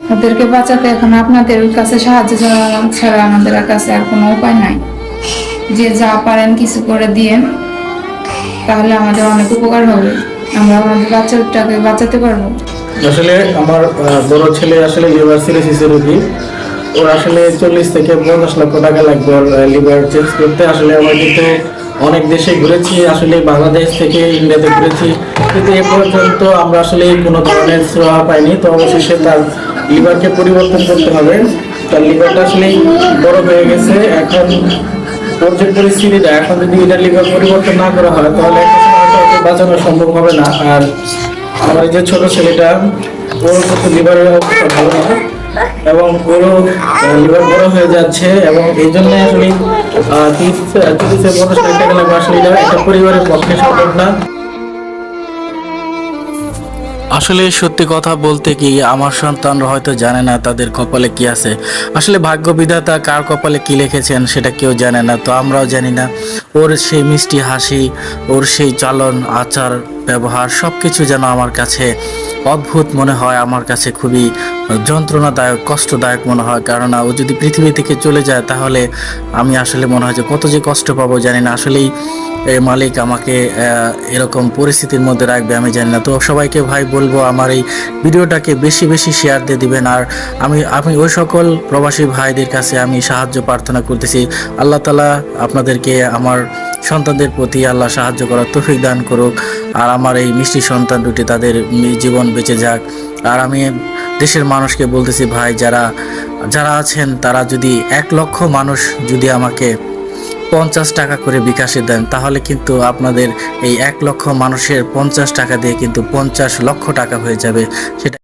ওদেরকে বাঁচাতে এখন আপনাদের কাছে সাহায্য ছাড়া ছাড়া আমাদের কাছে আর কোনো উপায় নাই। যে যা পারেন কিছু করে দিয়েন, তাহলে আমাদের অনেক উপকার হবে। আমরা আমাদের বাচ্চাটাকে বাঁচাতে পারব। আসলে আমার বড় ছেলে আসলে লিভার সিরোসিস রোগী ওর আসলে চল্লিশ থেকে পঞ্চাশ লক্ষ টাকা লাগবে ওর লিভার চেঞ্জ করতে। আসলে আমরা কিন্তু অনেক দেশে ঘুরেছি, আসলে বাংলাদেশ থেকে ইন্ডিয়াতে ঘুরেছি। কিন্তু এ পর্যন্ত আমরা আসলে কোনো ধরনের সেবা পাইনি। তো অবশেষে তার লিভারকে পরিবর্তন করতে হবে। তার লিভারটা আসলে বড় হয়ে গেছে। এখন ওর পরিস্থিতিটা এখন যদি এটা লিভার পরিবর্তন না করা হয়, তাহলে বাঁচানো সম্ভব হবে না। আর আমার যে ছোট ছেলেটা, ওর কিন্তু লিভারের অবস্থা ভালো না। এবং ওরও লিভার বড় হয়ে যাচ্ছে। এবং এই জন্য আসলে তিরিশ থেকে পঞ্চাশ লাখ টাকা আসলে এটা পরিবারের পক্ষে সম্ভব না। আসলে সত্যি কথা বলতে কি, আমার সন্তানরা হয়তো জানে না তাদের কপালে কি আছে। আসলে ভাগ্য বিধাতা কার কপালে কি লিখেছেন সেটা কেউ জানে না, তো আমরাও জানি না। ওর সেই মিষ্টি হাসি, ওর সেই চালন, আচার, ব্যবহার সব কিছু যেন আমার কাছে অদ্ভুত মনে হয়, আমার কাছে খুবই যন্ত্রণাদায়ক, কষ্টদায়ক মনে হয়। কারণ ও যদি পৃথিবী থেকে চলে যায়, তাহলে আমি আসলে মনে হয় যে কত যে কষ্ট পাবো, জানি না। আসলেই মালিক আমাকে এরকম পরিস্থিতির মধ্যে রাখবে আমি জানি না। তো সবাইকে ভাই বলব, আমার এই ভিডিওটাকে বেশি বেশি শেয়ার দিয়ে দিবেন। আর আমি আমি ওই সকল প্রবাসী ভাইদের কাছে আমি সাহায্য প্রার্থনা করতেছি। আল্লাহ তালা আপনাদেরকে আমার সন্তানদের প্রতি আল্লাহ সাহায্য করার তৌফিক দান করুক। আর আমার এই মিষ্টি সন্তান দুটি তাদের জীবন বেঁচে যাক। আর আমি দেশের মানুষকে বলতেছি, ভাই, যারা যারা আছেন, তারা যদি এক লক্ষ মানুষ যদি আমাকে পঞ্চাশ টাকা করে বিকাশে দেন, তাহলে কিন্তু আপনাদের এই এক লক্ষ মানুষের পঞ্চাশ টাকা দিয়ে কিন্তু পঞ্চাশ লক্ষ টাকা হয়ে যাবে। সেটা